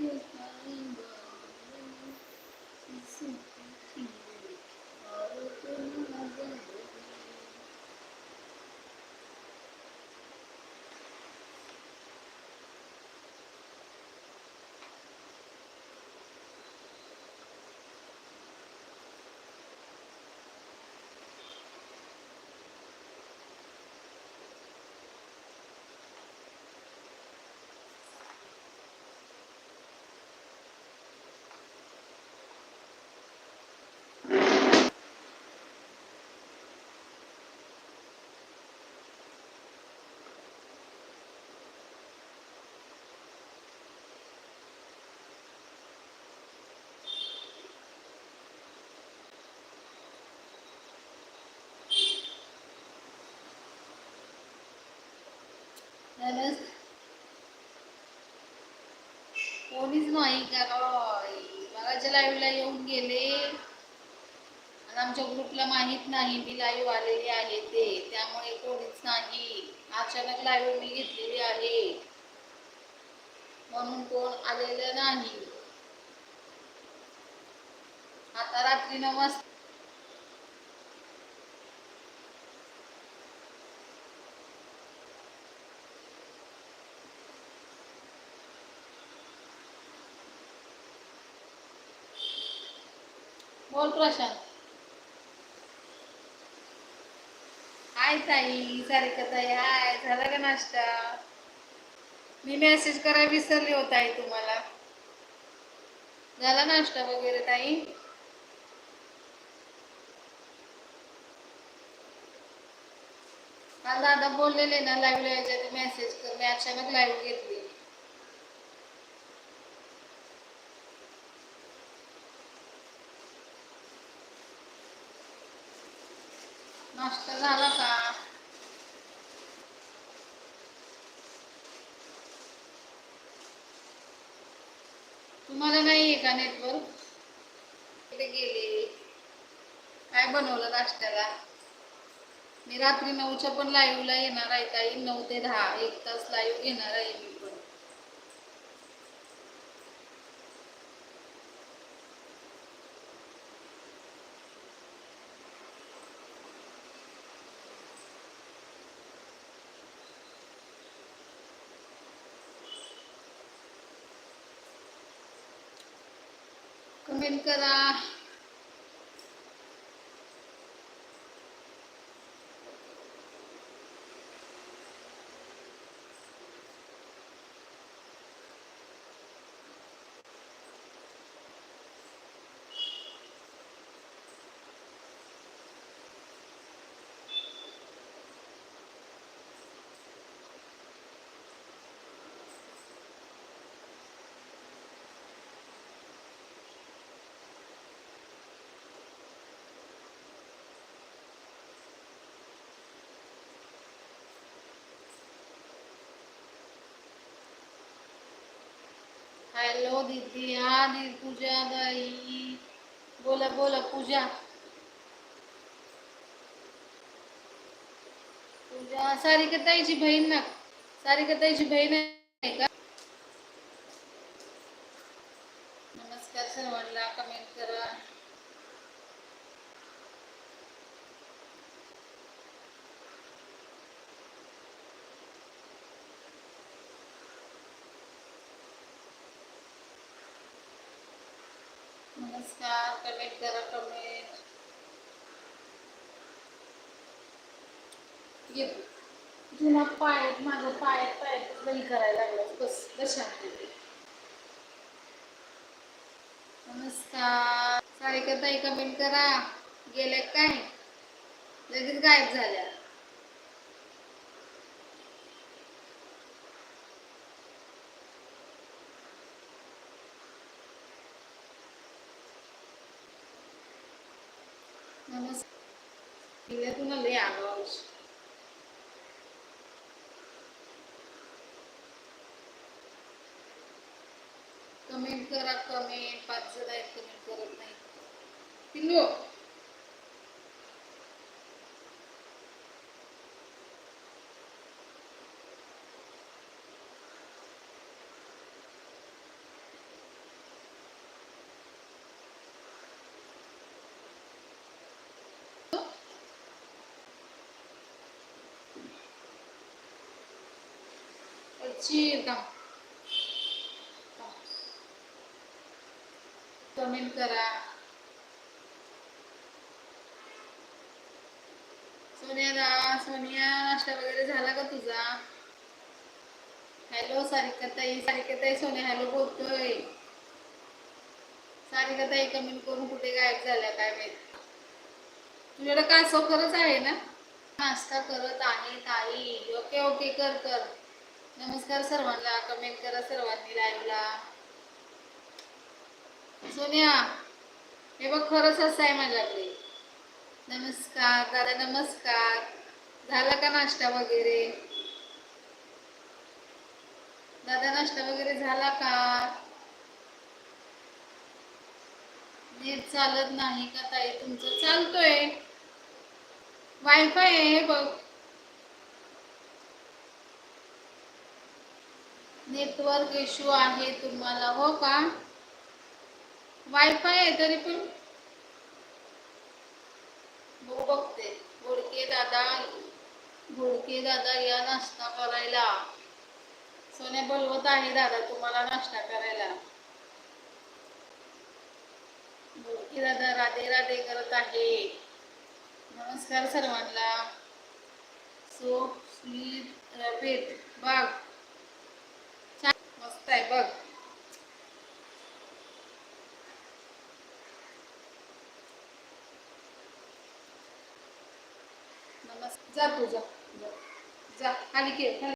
Mm. नमस् कोणीच नाही का जे मगाच्या लाईव्हला येऊन गेले. आणि आमच्या ग्रुपला माहीत नाही मी लाईव्ह आलेली आहे ते. त्यामुळे कोणीच नाही. अचानक लाईव्ह मी घेतलेली आहे. म्हणून कोण आलेलं नाही. आता रात्री नमस्ते बोल प्रशांत. हाय ताई सारिका ताई हाय. झाला का नाश्ता? मी मेसेज करायला विसरली होत आहे तुम्हाला. झाला नाश्ता वगैरे ताई? काल दादा बोललेले ना लाईव्ह यायच्या मेसेज कर. मी अचानक लाईव्ह घेतली. नाश्ता झाला का? तुम्हाला नाही आहे का नेटवर्क कुठे गेले. काय बनवलं नाश्त्याला? मी रात्री नऊच्या पण लाईव्हला येणार आहे ताई. नऊ ते दहा. एक तास लाईव्ह घेणार आहे मी. पण कमेंट हॅलो दीदी हा दी पूजा बाई. बोला बोला पूजा. पूजा सारिका ताईची बहीण ना. सारिका ताईची बहीण आहे का नमस्कार सर्वांना कमेंट करा नमस्कार कमेंट करा कमेंट. ये तुला पायात माझं पायात पायात बंद करायला लागलं. बस कशा नमस्कार. सारिका ताई कमेंट करा. गेल्या काय? लगेच गायब झाल्या. नमस्कार. गेल्या तुला लय आगाऊ कमेंट करा कमेंट पाच जण आहेत कमेंट करत नाही पिल्लू चिर कमेंट करा. सोनिया दा सोनिया नाश्ता वगैरे झाला का तुझा? हॅलो सारिकाताई सारिकाताई सोनिया हॅलो बोलतोय. सारिकाताई कमेंट करून कुठे गायब झाल्या काय माहीत? तुझ्याकडे कासव खरंच आहे ना? नाश्ता करत आहे ताई. ओके ओके कर कर. नमस्कार सर्वांना कमेंट करा सर्वांनी लाईव्हला सोनिया हे बघ खरंच असं आहे माझ्याकडे नमस्कार दादा नमस्कार. झाला का नाश्ता वगैरे? दादा नाश्ता वगैरे झाला का? नेट चालत नाही का ताई? तुमचं चालतोय. वायफाय आहे हे बघ. नेटवर्क इश्यू आहे तुम्हाला हो का? वायफाय आहे तरी पण. बघू बघते. घोडके दादा घोडके दादा या नाश्ता करायला. सोन्या बोलवत आहे दादा तुम्हाला नाश्ता करायला. घोडके दादा राधे राधे करत आहे. नमस्कार सर्वांना. सो स्वीट रॅपिड बाग. मस्त आहे बघ. नमस्कार. जा तू जा. जा. खाली खेळ.